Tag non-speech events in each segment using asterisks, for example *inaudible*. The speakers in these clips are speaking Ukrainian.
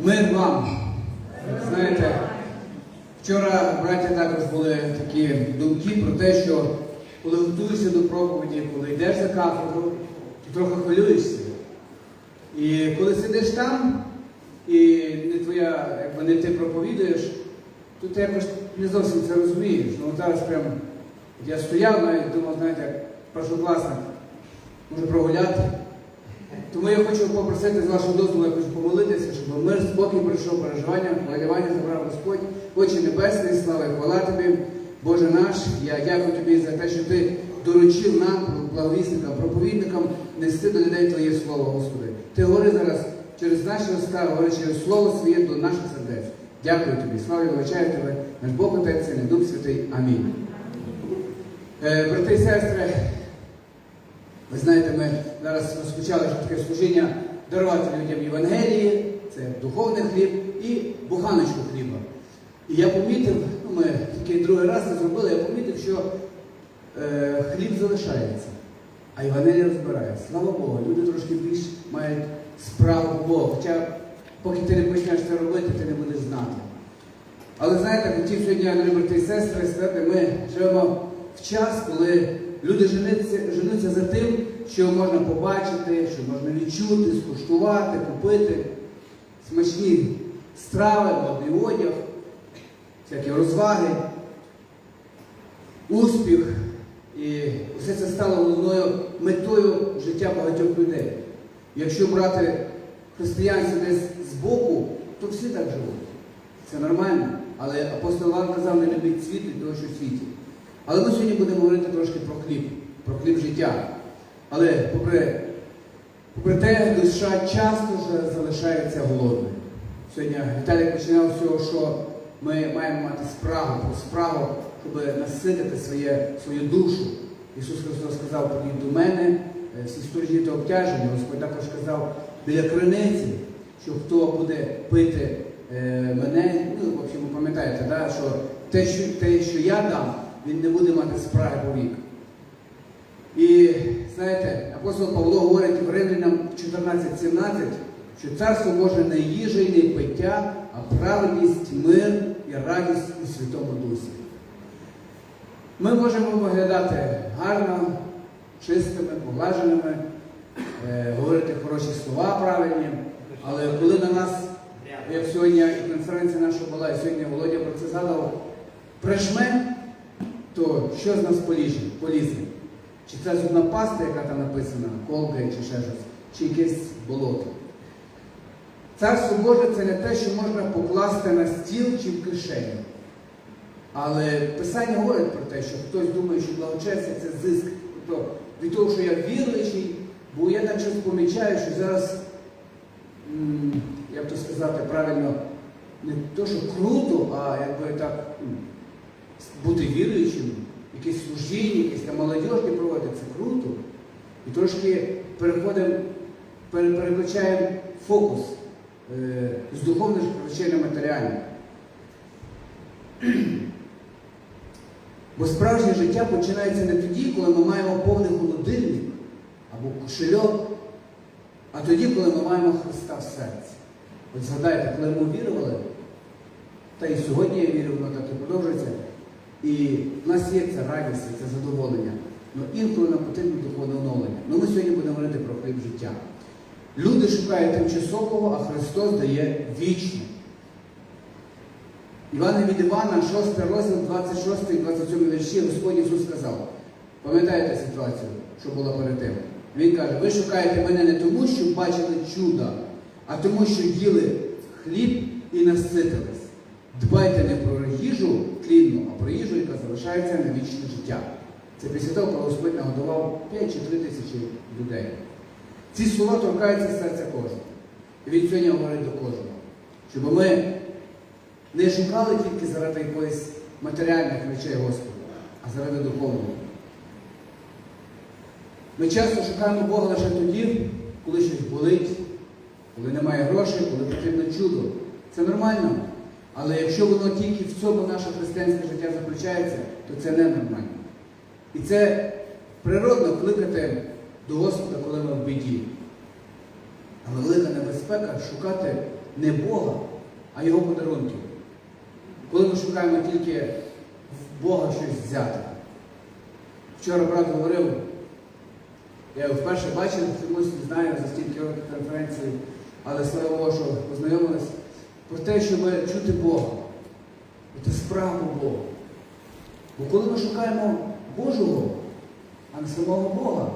Мир вам. Знаєте, вчора, браття, також були такі думки про те, що коли готуєшся до проповіді, коли йдеш за кафедру, ти трохи хвилюєшся. І коли сидиш там, і не твоя, якби не ти проповідуєш, то ти якось не зовсім це розумієш. Ну зараз прям я стояв навіть думав, знаєте, першокласник, може прогуляти. Тому я хочу попросити з вашого дозволу якось помолитися, щоб мир спокій прийшов переживання, хвилювання забрав Господь, Отче Небесний, слава і хвала тобі, Боже наш. Я дякую тобі за те, що ти доручив нам, благовісникам, проповідникам, нести до людей Твоє Слово, Господи. Ти говори зараз через наші уста, говори через Слово своє до наших сердець. Дякую тобі, слава і величаю тебе, наш Бог Отець, і Дух Святий. Амінь. Е, брати і сестри, ви знаєте, ми зараз розпочали таке служіння дарувати людям Євангелії, це духовний хліб і буханочку хліба. І я помітив, ну ми тільки другий раз це зробили, я помітив, що е, хліб залишається, а Євангелія розбирає. Слава Богу, люди трошки більш мають справу Богу. Хоча поки ти не почнеш це робити, ти не будеш знати. Але знаєте, хотів сьогодні, брати і сестри, сказати, ми живемо в час, коли люди женуться, женуться за тим, що можна побачити, що можна відчути, скуштувати, купити смачні страви, модний одяг, всякі розваги, успіх. І все це стало головною метою життя багатьох людей. Якщо брати християнство десь збоку, то всі так живуть. Це нормально. Але апостол Іван казав, не любіть світ від того, що світі. Але ми сьогодні будемо говорити трошки про хліб, про хліб життя. Але попри, попри те, душа часто вже залишається голодною. Сьогодні Віталій починав з цього, що ми маємо мати справу, про справу, щоб наситити своє, свою душу. Ісус Христос сказав, подіть до мене, е, всі стуржі обтяжені. Господь також сказав біля криниці, що хто буде пити е, мене, ну, в общем, ви пам'ятаєте, да, що те, що те, що я дам, він не буде мати справи по вік. І знаєте, апостол Павло говорить в Римлянам 14.17, що царство Боже не їжа і не пиття, а праведність, мир і радість у Святому Дусі. Ми можемо виглядати гарно, чистими, поглаженими, е, говорити хороші слова правильні, але коли на нас, як сьогодні конференція наша була, і сьогодні Володя про це згадав, прижме, то що з нас полізе? полізе? Чи це зубна паста, яка там написана, колка чи ще щось, чи якесь болото. Царство Боже це не те, що можна покласти на стіл чи в кишеню. Але Писання говорить про те, що хтось думає, що благочестя це зиск. Тобто від того, що я віруючий, бо я так щось помічаю, що зараз, як то сказати правильно, не то, що круто, а якби так бути віруючим, якесь служіння, якісь там молодіжки проводити, це круто. І трошки переходимо, переключаємо фокус е, з духовних речей на матеріальне. Бо справжнє життя починається не тоді, коли ми маємо повний холодильник або кошельок, а тоді, коли ми маємо Христа в серці. От згадайте, коли ми вірували, та і сьогодні я вірю, воно так і продовжується. І в нас є ця радість, це задоволення. Ну інколи нам потрібно духовне оновлення. Ну ми сьогодні будемо говорити про хліб життя. Люди шукають тимчасового, а Христос дає вічне. Івана від Івана, 6 розділ, 26 і 27 вірші, Господь Ісус сказав. Пам'ятаєте ситуацію, що була перед тим? Він каже, ви шукаєте мене не тому, що бачили чуда, а тому, що їли хліб і наситились. Дбайте не про їжу тлінну, а про їжу, яка залишається на вічне життя. Це після того, коли Господь нагодував 5 чи 3 тисячі людей. Ці слова торкаються серця кожного. І він сьогодні говорить до кожного, щоб ми не шукали тільки заради якоїсь матеріальних речей Господа, а заради духовного. Ми часто шукаємо Бога лише тоді, коли щось болить, коли немає грошей, коли потрібно чудо. Це нормально. Але якщо воно тільки в цьому наше християнське життя заключається, то це не нормально. І це природно кликати до Господа, коли ми в біді. Але велика небезпека шукати не Бога, а Його подарунків. Коли ми шукаємо тільки в Бога щось взяти. Вчора брат говорив, я його вперше бачив, чомусь не знаю за стільки років конференції, але слава Богу, що познайомились, про те, щоб чути Бога. Це справа Бога. Бо коли ми шукаємо Божого, а не самого Бога,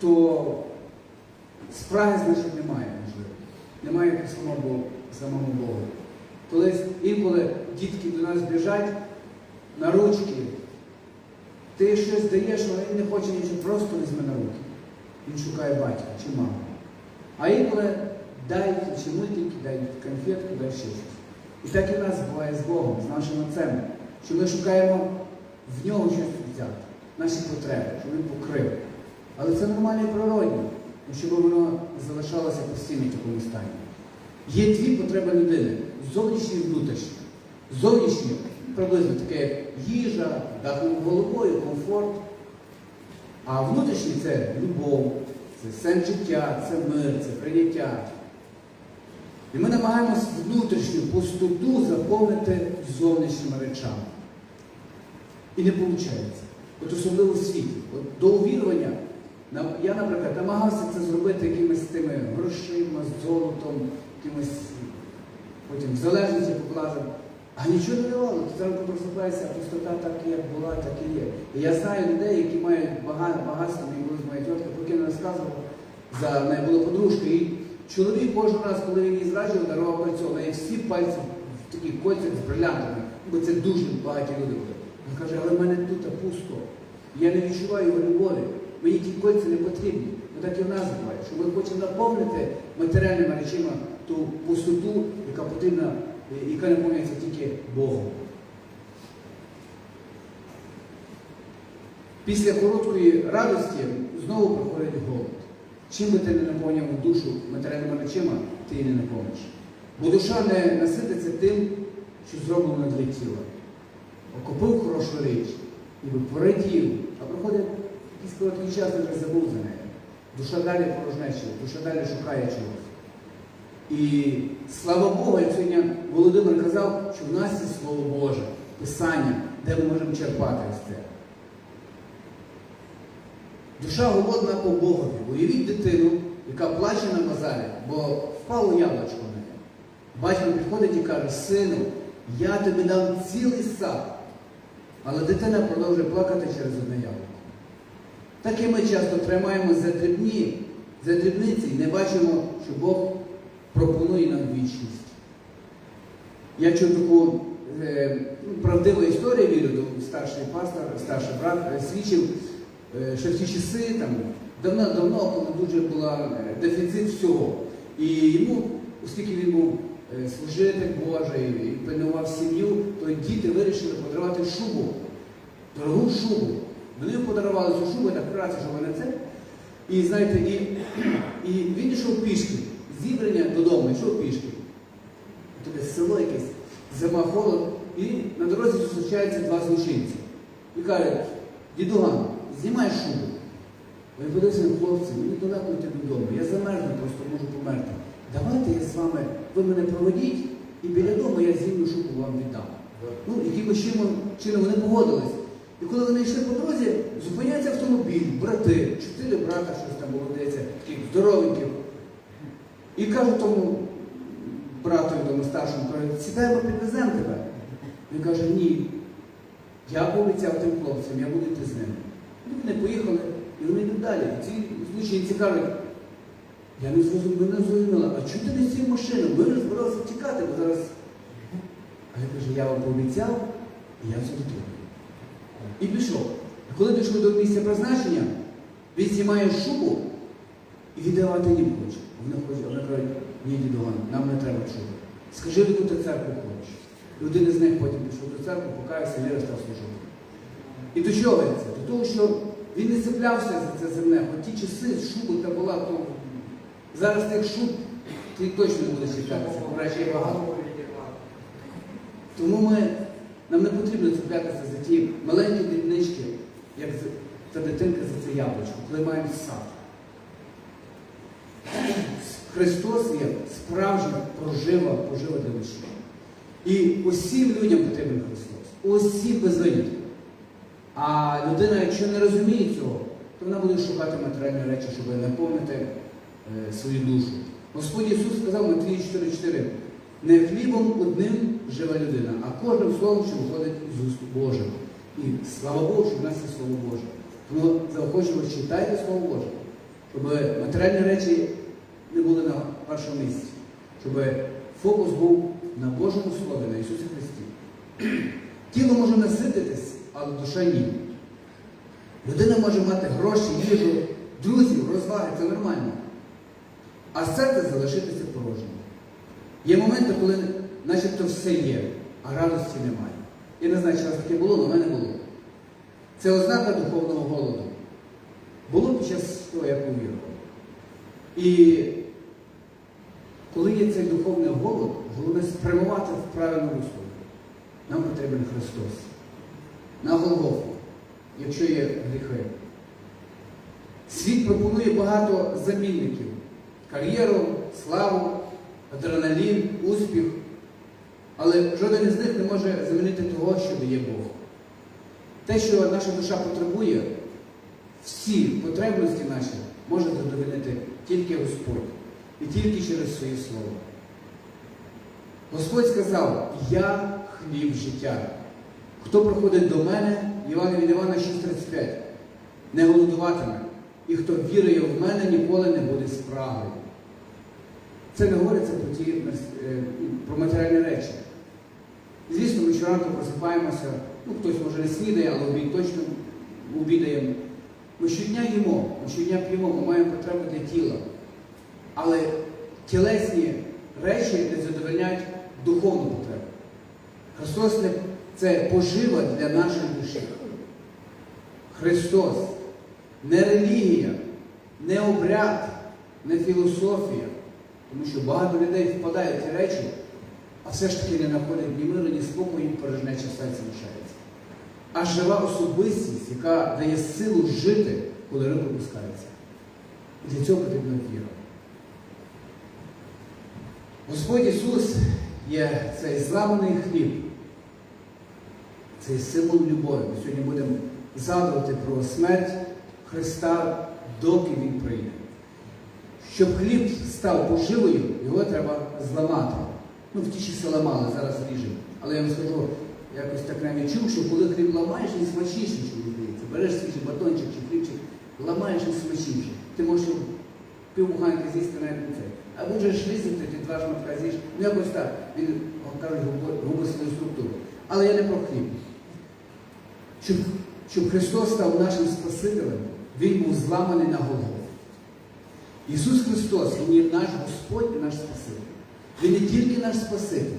то спраги, значить, немає, можливо. Немає самого самого Бога. Колись інколи дітки до нас біжать на ручки, ти щось даєш, але він не хоче нічого, просто візьме на руки. Він шукає батька чи маму. А інколи дай чи мультики, дай конфетку, дай ще щось. І так і в нас буває з Богом, з нашим Отцем, що ми шукаємо в нього щось взяти, наші потреби, щоб він покрив. Але це нормально і природно, щоб воно залишалося постійно в такому стані. Є дві потреби людини зовнішні і внутрішні. Зовнішні приблизно таке, їжа, дах головою, комфорт. А внутрішні це любов, це сенс життя, це мир, це прийняття. І ми намагаємося внутрішню пустоту заповнити зовнішніми речами. І не виходить. От особливо в світі. От до увірування, я, наприклад, намагався це зробити якимись тими грошима, золотом, якимось потім залежності покладом. А нічого не давало. Ти зранку просипаєшся, а пустота так як була, так і є. І я знаю людей, які мають багато багатство, мені були з моя тітка, поки не розказувала, за в неї була подружка. І чоловік кожен раз, коли він її зраджував, дарував кольцо, в неї всі пальці в таких кольцях з брилянтами, бо це дуже багаті люди були. Він каже, але в мене тут пусто. Я не відчуваю його любові. Мені ті кольці не потрібні. Ну так і в нас буває, що ми хочемо наповнити матеріальними речима ту пустоту, яка потрібна, е, яка наповнюється тільки Богом. Після короткої радості знову приходить голод. Чим би ти не наповнював душу матеріальними речима, ти її не наповниш. Бо душа не насититься тим, що зроблено для тіла. Окупив хорошу річ, ніби порадів, а проходить якийсь короткий час, ти вже забув за нею. Душа далі порожнечує, душа далі шукає чогось. І слава Богу, як сьогодні Володимир казав, що в нас є Слово Боже, Писання, де ми можемо черпати з це. Душа голодна по Богові. Уявіть дитину, яка плаче на базарі, бо впало яблучко в неї. Батько підходить і каже, сину, я тобі дам цілий сад. Але дитина продовжує плакати через одне яблуко. Так і ми часто тримаємо за дрібні, за дрібниці і не бачимо, що Бог пропонує нам вічність. Я чув таку е, ну, правдиву історію вірю, старший пастор, старший брат е, свідчив, е, що в ті часи, там, давно-давно, коли дуже був дефіцит всього. І йому, оскільки він був е, служитель Божий і пильнував сім'ю, то діти вирішили подарувати шубу, дорогу шубу. Вони подарували цю шубу, так праця, що вони це. І знаєте, *clears throat* і, він йшов пішки, зібрання додому, йшов пішки. Таке село якесь, зима холод, і на дорозі зустрічаються два злочинці. І кажуть, дідуган, знімай шубу. Він подивився на хлопці, мені далеко йти додому, я замерзну, просто можу померти. Давайте я з вами, ви мене проведіть, і біля дому я зімну шубу вам віддам. Ну, якимось чином, вони погодились. І коли вони йшли по дорозі, зупиняється автомобіль, брати, чотири брата, щось там було, таких здоровеньких. І кажуть тому братові тому старшому, каже, сідаємо, підвеземо тебе. Він каже, ні. Я пообіцяв тим хлопцям, я буду йти з ними. Вони поїхали, і вони йдуть далі. Ці злочинці кажуть, я не зрозуміла, не зрозуміла, а чого ти не в машину? Ми вже збиралися втікати, бо зараз. А я кажу, я вам пообіцяв, і я це дотримую. І пішов. І коли дійшли до місця призначення, він знімає шубу і віддавати їм хоче. Вони хочуть, вони кажуть, ні, дідуган, нам не треба шуби. Скажи, яку ти церкву хочеш. І один із них потім пішов до церкви, покаявся, віра став служити. І до чого це? До того, що він не цеплявся за це земне, бо ті часи шуби та була, то зараз тих шуб ти точно не будеш чіплятися, речі є багато. Тому ми, нам не потрібно цеплятися за ті маленькі дрібнички, як та дитинка за це яблучко, коли маємо сад. Христос є справжня пожива, пожива для душі. І усім людям потрібен Христос. Усім без винятку. А людина, якщо не розуміє цього, то вона буде шукати матеріальні речі, щоб наповнити е, свою душу. Господь Ісус сказав в Матвії 4,4, не хлібом одним живе людина, а кожним словом, що виходить з уст Божих. І слава Богу, що в нас є Слово Боже. Тому заохочуємо, читайте Слово Боже, щоб матеріальні речі не були на першому місці, щоб фокус був на Божому Слові, на Ісусі Христі. Тіло може насититись, але душа ні. Людина може мати гроші, їжу, друзів, розваги, це нормально. А серце залишитися порожнім. Є моменти, коли начебто все є, а радості немає. Я не знаю, чи вас таке було, але в мене було. Це ознака духовного голоду. Було під час того, як увірував. І коли є цей духовний голод, головне спрямувати в правильну русло. Нам потрібен Христос. На Голгофу, якщо є гріхи. Світ пропонує багато замінників: кар'єру, славу, адреналін, успіх. Але жоден із них не може замінити того, що дає Бог. Те, що наша душа потребує, всі потребності наші може задовольнити тільки Господь і тільки через своє слово. Господь сказав, я хліб життя. Хто приходить до мене, Івана від Івана 6,35, не голодуватиме. І хто вірує в мене, ніколи не буде спрагою. Це не говориться про ті е, про матеріальні речі. Звісно, ми щоранку просипаємося, ну хтось може не снідає, але обід точно обідаємо. Ми щодня їмо, ми щодня п'ємо, ми маємо потребу для тіла. Але тілесні речі не задовольняють духовну потребу. Христос не це пожива для нашої душі. Христос не релігія, не обряд, не філософія. Тому що багато людей впадають в ці речі, а все ж таки не знаходять ні миру, ні спокою, і порожнеча серце лишається. А жива особистість, яка дає силу жити, коли риб опускається. І для цього потрібна віра. Господь Ісус є цей зламаний хліб, цей символ любові. Ми сьогодні будемо згадувати про смерть Христа, доки Він прийде. Щоб хліб став поживою, його треба зламати. Ну, в ті часи ламали, зараз ріжемо. Але я вам скажу, якось так навіть чув, що коли хліб ламаєш, він смачніший, мені здається. Береш свіжий батончик чи хлібчик, ламаєш він смачніший. Ти можеш півбуханки з'їсти навіть не це. А будеш різати, ти два шматка з'їш. Ну якось так. Він, кажуть, губить свою структуру. Але я не про хліб. Щоб, щоб Христос став нашим Спасителем, Він був зламаний на Голгофі. Ісус Христос, Він є наш Господь і наш Спаситель. Він не тільки наш Спаситель.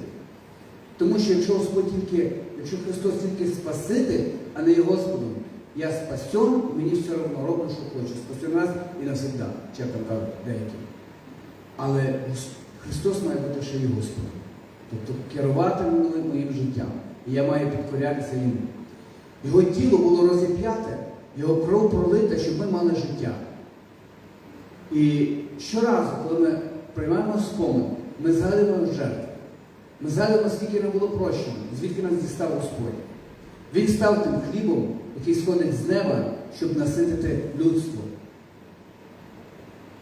Тому що якщо Господь тільки, якщо Христос тільки Спаситель, а не є Господом, я спасен, мені все одно роблю, що хочу. Спасен раз і навсегда, чи як там кажуть деякі. Але Христос має бути ще і Господом. Тобто керувати моїм життям. І я маю підкорятися йому. Його тіло було розіп'яте, його кров пролита, щоб ми мали життя. І щоразу, коли ми приймаємо спомин, ми згадуємо жертву. Ми згадуємо, скільки нам було прощено, звідки нас дістав Господь. Він став тим хлібом, який сходить з неба, щоб наситити людство.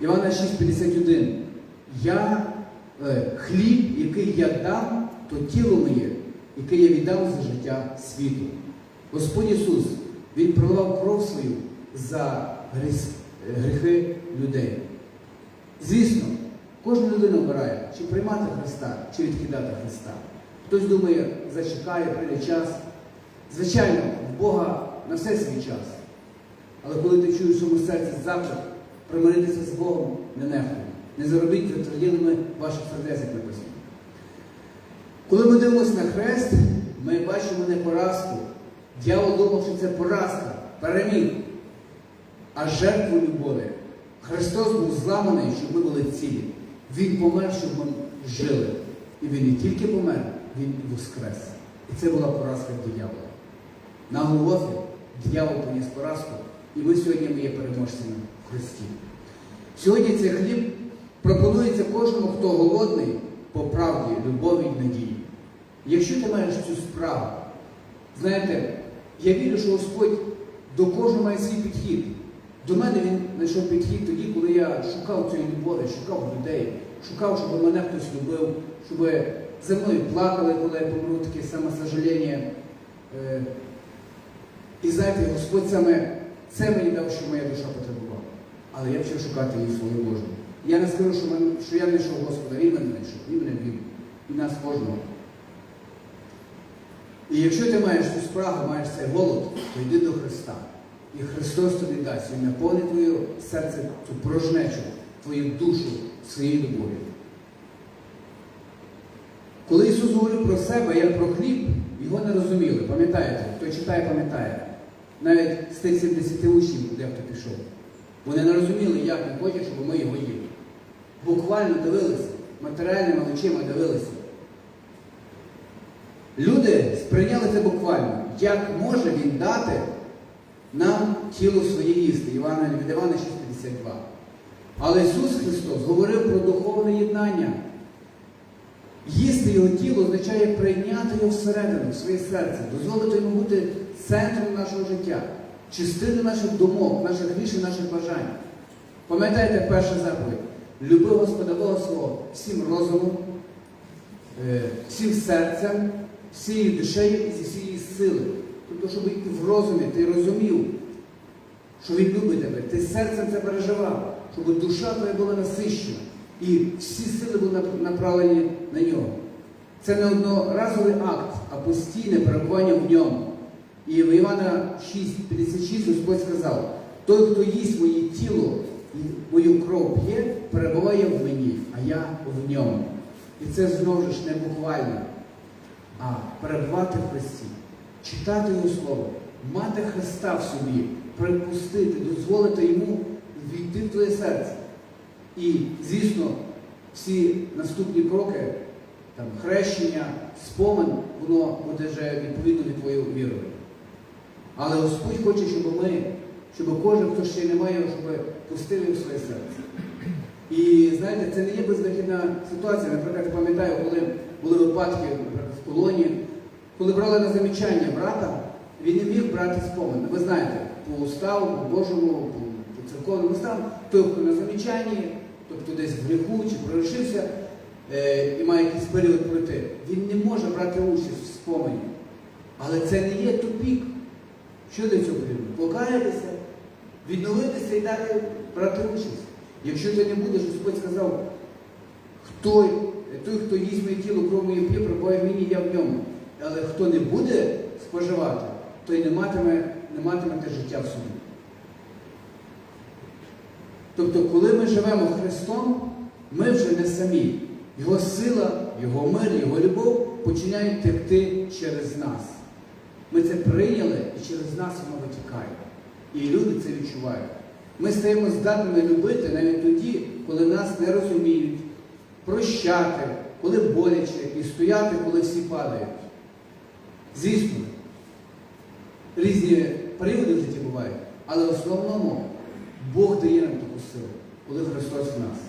Івана 6,51. Я е, хліб, який я дам, то тіло моє, яке я віддав за життя світу. Господь Ісус, Він проливав кров свою за гріхи людей. Звісно, кожна людина обирає, чи приймати Христа, чи відкидати Христа. Хтось думає, зачекає, прийде час. Звичайно, в Бога на все свій час. Але коли ти чуєш своєму серці заклик, примиритися з Богом не нехай. Не заробіть затверділими ваших сердець, як написано. Коли ми дивимося на хрест, ми бачимо не поразку. Дьявол думав, що це поразка, переміг, а жертву любові. Христос був зламаний, щоб ми були цілі. Він помер, щоб ми жили. І він не тільки помер, він воскрес. І це була поразка диявола. На Голгофі диявол поніс поразку, і ми сьогодні ми є переможцями в Христі. Сьогодні цей хліб пропонується кожному, хто голодний, по правді, любові і надії. Якщо ти маєш цю справу, знаєте, я вірю, що Господь до кожного має свій підхід. До мене він знайшов підхід тоді, коли я шукав цієї любові, шукав людей, шукав, щоб мене хтось любив, щоб за мною плакали, коли я помру, таке самосожаління. Е, І знаєте, Господь саме це мені дав, що моя душа потребувала. Але я почав шукати її свою Божу. Я не скажу, що, мен- що я знайшов Господа, він мене знайшов, він мене вів. І нас кожного. І якщо ти маєш цю справу, маєш цей голод, то йди до Христа. І Христос тобі дасть, Він наповнить твоє серце, цю порожнечу, твою душу своєю любов'ю. Коли Ісус говорив про себе як про хліб, його не розуміли. Пам'ятаєте? Хто читає, пам'ятає. Навіть з тих 70 учнів дехто пішов. Вони не розуміли, як він хоче, щоб ми його їли. Буквально дивилися, матеріальними очима дивилися. Сприйняли це буквально. Як може він дати нам тіло своє їсти? Івана від Івана 6,52. Але Ісус Христос говорив про духовне єднання. Їсти його тіло означає прийняти його всередину, в своє серце, дозволити йому бути центром нашого життя, частиною наших думок, наших рішень, наших бажань. Пам'ятаєте перша заповідь? Люби Господа Бога свого всім розумом, е, всім серцем, всією душею і зі всієї сили. Тобто, щоб і в розумі ти розумів, що він любить тебе, ти серцем це переживав, щоб душа твоя була насищена і всі сили були нап- направлені на нього. Це не одноразовий акт, а постійне перебування в ньому. І в Івана 6,56 Господь сказав: той, хто їсть моє тіло і мою кров п'є, перебуває в мені, а я в ньому. І це знову ж не буквально, а перебувати в Христі, читати Його Слово, мати Христа в собі, припустити, дозволити йому війти в твоє серце. І, звісно, всі наступні кроки, там, хрещення, спомин, воно буде вже відповідно від твоєї віри. Але Господь хоче, щоб ми, щоб кожен, хто ще не має, щоб пустив в своє серце. І знаєте, це не є безвихідна ситуація. Наприклад, пам'ятаю, коли були випадки в колонії, коли брали на замічання брата, він не міг брати спомин. Ви знаєте, по уставу, по Божому, по, по церковному уставу, той, хто на замічанні, тобто десь в гріху чи прорішився е, і має якийсь період пройти, він не може брати участь в спомені. Але це не є тупік. Що для цього потрібно? Покаятися, відновитися і далі брати участь. Якщо ти не будеш, Господь сказав, хто, той, хто моє тіло, кров моє п'є, в мені, я в ньому. Але хто не буде споживати, той не матиме, не матиме те життя в собі. Тобто, коли ми живемо Христом, ми вже не самі. Його сила, Його мир, Його любов починають текти через нас. Ми це прийняли і через нас воно витікає. І люди це відчувають. Ми стаємо здатними любити навіть тоді, коли нас не розуміють, прощати, коли боляче, і стояти, коли всі падають. Звісно, різні періоди в житті бувають, але в основному Бог дає нам таку силу, коли Христос в нас.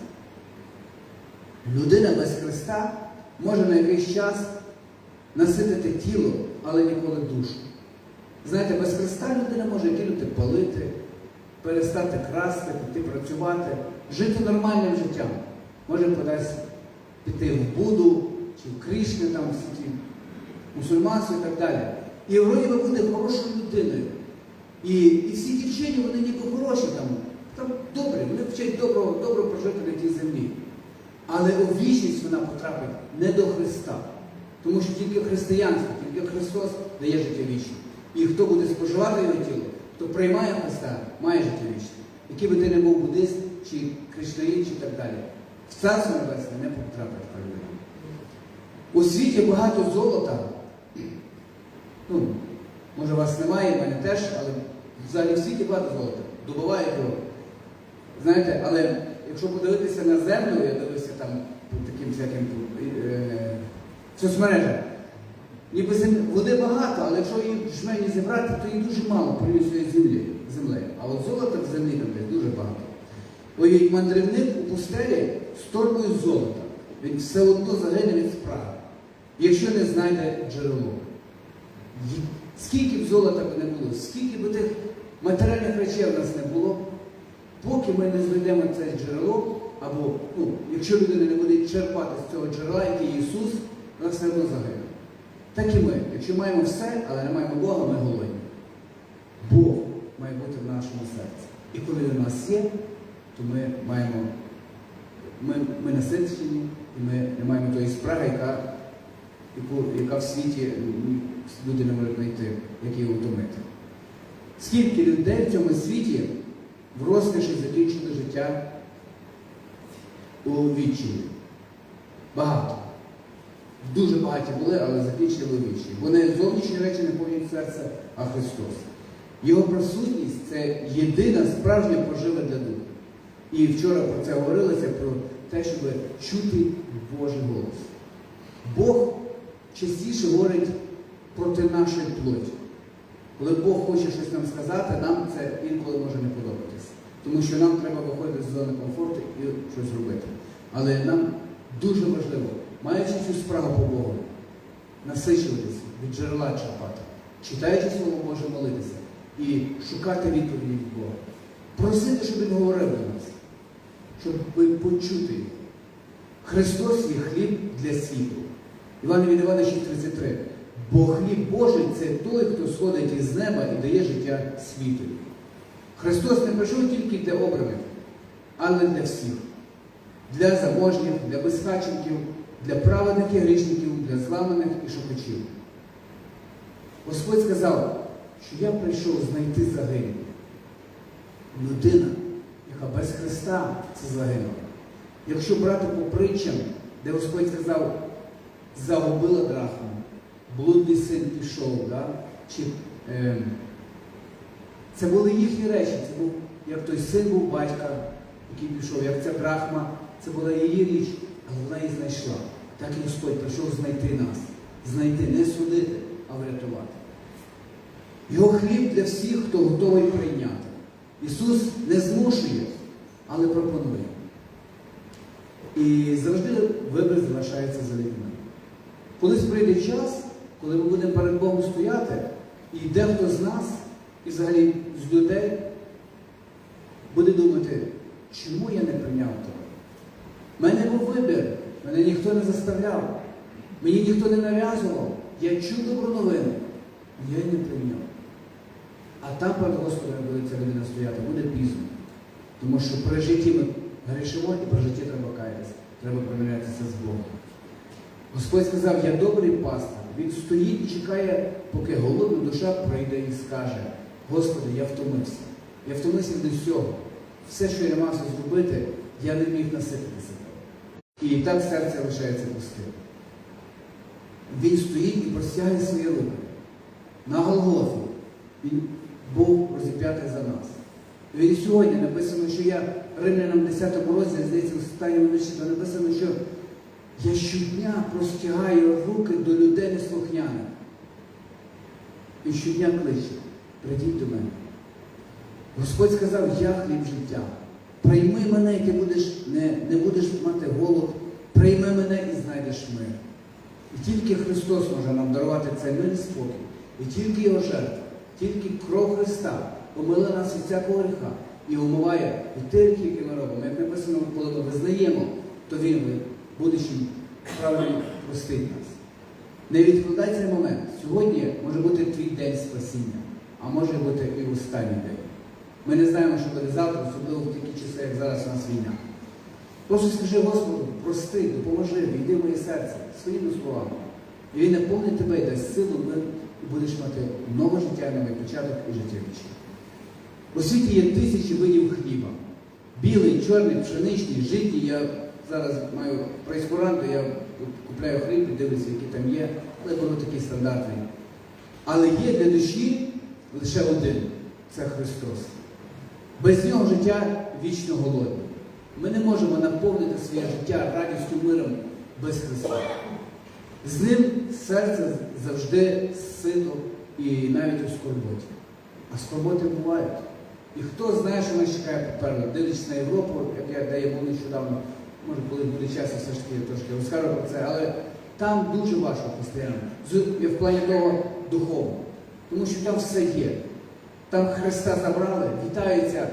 Людина без Христа може на якийсь час наситити тіло, але ніколи душу. Знаєте, без Христа людина може кинути палити, перестати красти, піти працювати, жити нормальним життям. Може кудись піти в Буду чи в Крішни, там ті мусульманство і так далі. І вроді би буде хорошою людиною. І, і всі дівчині, вони ніби хороші там, там добрі, вони вчать добро, добро прожити на тій землі. Але у вічність вона потрапить не до Христа. Тому що тільки християнство, тільки Христос дає життя вічне. І хто буде споживати його тіло, хто приймає Христа, має життя вічне. Який би ти не був буддист, чи християнин, чи так далі. В Царство Небесне не потрапить людина. У світі багато золота. Ну, може, вас немає, в мене теж, але взагалі в світі багато золота. Добувають його. Знаєте, але якщо подивитися на землю, я дивився там таким всяким е, соцмережам, ніби води багато, але якщо її жмені зібрати, то її дуже мало порівняно з землі, землею. А от золота в землі там десь дуже багато. Уявіть, мандрівник у пустелі з торбою золота. Він все одно загине від справи, якщо не знайде джерело. Скільки б золота б не було, скільки б тих матеріальних речей в нас не було, поки ми не знайдемо це джерело, або ну, якщо людина не буде черпати з цього джерела, який Ісус, вона все одно загине. Так і ми. Якщо маємо все, але не маємо Бога, ми голодні. Бог має бути в нашому серці. І коли у нас є, то ми маємо, ми, ми насичені, і ми не маємо тої справи, яка, яку, яка в світі люди не можуть знайти, як її утомити. Скільки людей в цьому світі в розкоші закінчили життя у відчаї? Багато. Дуже багаті були, але закінчили відчаї. Бо не зовнішні речі не повнюють серце, а Христос. Його присутність це єдина справжня пожива для духу. І вчора про це говорилося, про те, щоб чути Божий голос. Бог частіше говорить проти нашої плоті. Коли Бог хоче щось нам сказати, нам це інколи може не подобатися. Тому що нам треба виходити з зони комфорту і щось робити. Але нам дуже важливо, маючи цю справу по Богу, насичуватися, від джерела черпати, читаючи Слово Боже, молитися і шукати відповіді від Бога. Просити, щоб Він говорив до нас, щоб ви почути. Христос є хліб для світу. Іван від Івана 6,33. Бо хліб Божий це той, хто сходить із неба і дає життя світу. Христос не прийшов тільки для обраних, але для всіх. Для заможніх, для безхаченків, для праведних і грішників, для зламаних і шукачів. Господь сказав, що я прийшов знайти загиблих. Людина, яка без Христа це загинула. Якщо брати по притчам, де Господь сказав, загубила драхму, блудний син пішов, да? Чи, е, це були їхні речі, це був, як той син був батька, який пішов, як ця драхма, це була її річ, але вона її знайшла. Так і Господь прийшов знайти нас, знайти, не судити, а врятувати. Його хліб для всіх, хто готовий прийняти. Ісус не змушує, але пропонує. І завжди вибір залишається за людьми. Колись прийде час, коли ми будемо перед Богом стояти, і дехто з нас, і взагалі з людей, буде думати, чому я не прийняв тебе? У мене був вибір, мене ніхто не заставляв, мені ніхто не нав'язував. Я чув добру новину, я її не прийняв. А там перед Господом буде ця людина стояти, буде пізно. Тому що при житті ми грішимо і при житті треба каятися, треба примирятися з Богом. Господь сказав, я добрий пастор. Він стоїть і чекає, поки голодна душа прийде і скаже, Господи, я втомився. Я втомився від усього. Все, що я намагався зробити, я не міг наситити себе. І так серце лишається пустим. Він стоїть і простягає свої руки. На Голгофі. Він був розіп'ятий за нас. І сьогодні написано, що я римлянам 10 розділі, здається, в останньому то написано, що я щодня простягаю руки до людей неслухняних. І щодня кличе, прийдіть до мене. Господь сказав, я хліб життя. Прийми мене, і ти будеш, не, не будеш мати голод, прийми мене і знайдеш мир. І тільки Христос може нам дарувати цей мир спокій. І тільки Його жертва, тільки кров Христа помила нас від всякого гріха і умиває від тих, які ми робимо. Як написано, коли ми визнаємо, то Він в будущому правильно простить нас. Не відкладай цей момент. Сьогодні може бути твій день спасіння, а може бути і останній день. Ми не знаємо, що буде завтра, особливо в такі часи, як зараз у нас війна. Просто скажи Господу, прости, допоможи, війди в моє серце своїми словами. І він наповнить тебе дасть силу, мир, і будеш мати нове життя, новий початок і життя вічне. У світі є тисячі видів хліба. Білий, чорний, пшеничний, житній. Я зараз маю прейскуранту, я купляю хліб і дивлюся, які там є, але беру такий стандартний. Але є для душі лише один це Христос. Без нього життя вічно голодне. Ми не можемо наповнити своє життя радістю миром без Христа. З ним серце завжди сито і навіть у скорботі. А скорботи бувають. І хто знає, що нас чекає попереду, дивлячись на Європу, як я, я був нещодавно, може, коли буде час, все ж таки трошки розкажу про це, але там дуже важко постійно, в плані того духовно. Тому що там все є. Там Христа забрали, вітаються,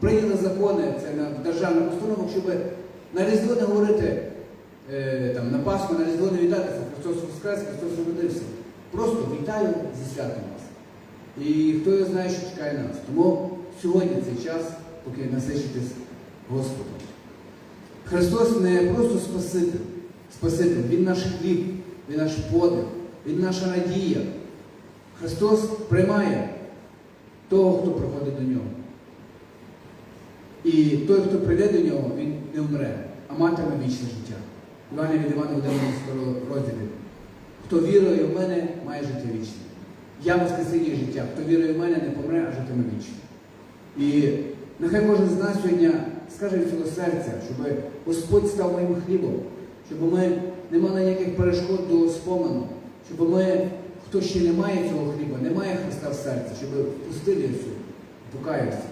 прийняли закони, це на державних установах, щоб на Різдво не говорити е, там, на Пасху, на Різдво не вітатися, Христос Воскрес, Христос народився. Просто вітаю зі святом вас. І хто його знає, що чекає нас. Тому сьогодні цей час, поки насичитесь Господом. Христос не просто Спаситель, Спаситель, Він наш хліб, Він наш подих, Він наша надія. Христос приймає того, хто приходить до нього. І той, хто прийде до нього, він не вмре, а матиме вічне життя. Івана від Івана 11 розділі. Хто вірує в мене, має життя вічне. Я воскресіння життя. Хто вірує в мене, не помре, а житиме вічно. І нехай кожен з нас сьогодні скаже від цього серця, щоб Господь став моїм хлібом, щоб ми не мали ніяких перешкод до спомену, щоб ми, хто ще не має цього хліба, не має Христа в серці, щоб впустили Ісу, покаявся.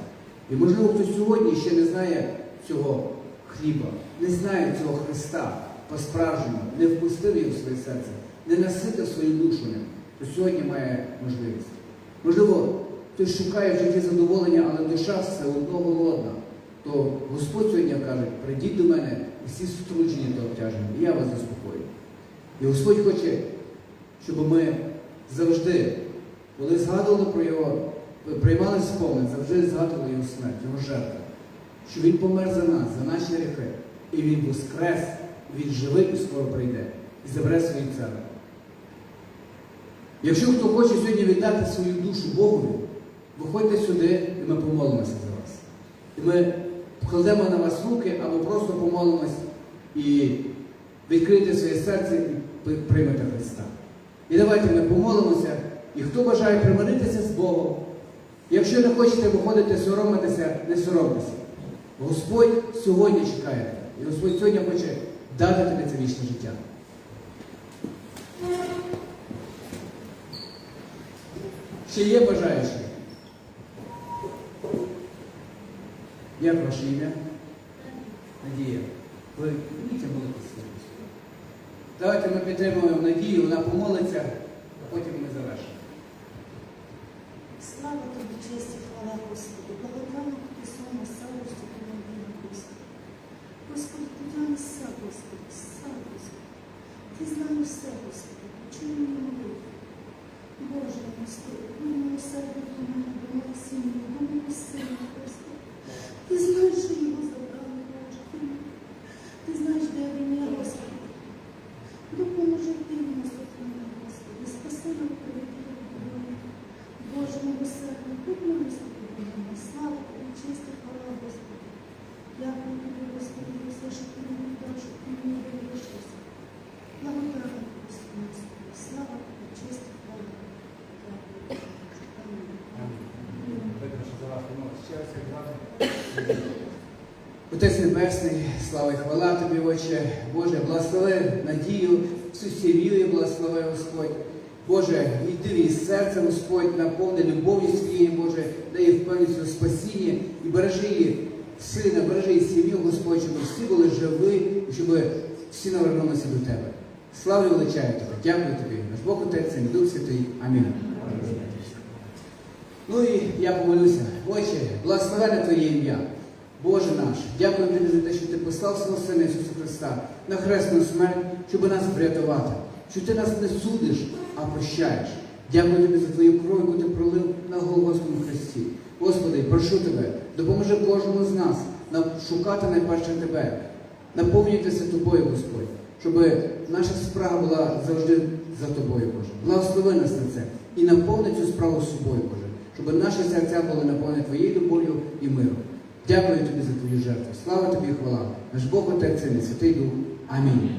І можливо, хтось сьогодні ще не знає цього хліба, не знає цього Христа по-справжньому, не впустив його в своє серце, не наситив свою душу то сьогодні має можливість. Можливо, хтось шукає в житті задоволення, але душа все одно голодна. То Господь сьогодні каже, прийдіть до мене всі струджені та обтяжені, і я вас заспокою. І Господь хоче, щоб ми завжди, коли згадували про його, приймали спомин, завжди згадували його смерть, його жертву, що Він помер за нас, за наші гріхи, і Він воскрес, Він живий і скоро прийде, і забере свої церкви. Якщо хто хоче сьогодні віддати свою душу Богові, виходьте сюди і ми помолимося за вас. І ми покладемо на вас руки або просто помолимось і відкрийте своє серце і приймете Христа. І давайте ми помолимося. І хто бажає примиритися з Богом, якщо не хочете виходити, соромитися, не соромтеся. Господь сьогодні чекає. І Господь сьогодні хоче дати тобі це вічне життя. Ще є бажаючі? Як ваше ім'я? Надія. Ви вмієте молитися? Давайте ми підтримуємо Надію, вона помолиться, а потім ми завершимо. Слава тобі, честь і хвала Господи, благодатна ти славості ти надія Господи. Господи, ти знаєш все, Господи, все, Господи. Ти знаєш все, Господи, почуй мені молитву. Боже, Господи, ви милосердя до мене, до моєї сім'ї, до моєї сина, Господи. Ти знаєш, що його забрали, Боже. Ти- Ти знаєш, де він є, Господи. Допоможи ти йому, Господи, Господи, спаси його, приведи його додому. Боже милосердний, будь милостивий до мене. Слава тобі, честь і хвала, Господи. Дякую тобі, Господи, за все, що ти мені дав, що ти мені даєш, Господи. Благодарю, Господи, Господи. Слава тобі, честь і хвала. Дякую. Амінь. Видно, що за вас помолиться. Ще раз як звати? Отець Небесний, слава і хвала тобі, Отче. Боже, благослови надію, всю сім'ю і благослови Господь. Боже, йди в її серце, Господь, наповни любов'ю своєю, Боже, дай впевненість у спасінні і бережи її сина, бережи її сім'ю, Господь, щоб всі були живі щоб всі навернулися до Тебе. Слава і величаю Тебе. Дякую тобі. Наш Бог Отець і Дух Святий. Амінь. Ну і я помолюся. Отче, благословене Твоє ім'я. Боже наш, дякую тобі за те, що ти послав свого Сина Ісуса Христа на хресну смерть, щоб нас врятувати. Що ти нас не судиш, а прощаєш. Дякую тобі за твою кров, яку ти пролив на Голгофському хресті. Господи, прошу тебе, допоможи кожному з нас шукати найперше тебе, наповнюйтеся тобою, Господь, щоб наша справа була завжди за тобою, Боже. Благослови нас на це і наповни цю справу собою, Боже, щоб наші серця були наповнені твоєю любов'ю і миром. Дякую тобі за твою жертву. Слава тобі і хвала. Наш Бог Отець і Святий Дух. Амінь.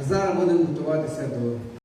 А зараз будемо готуватися до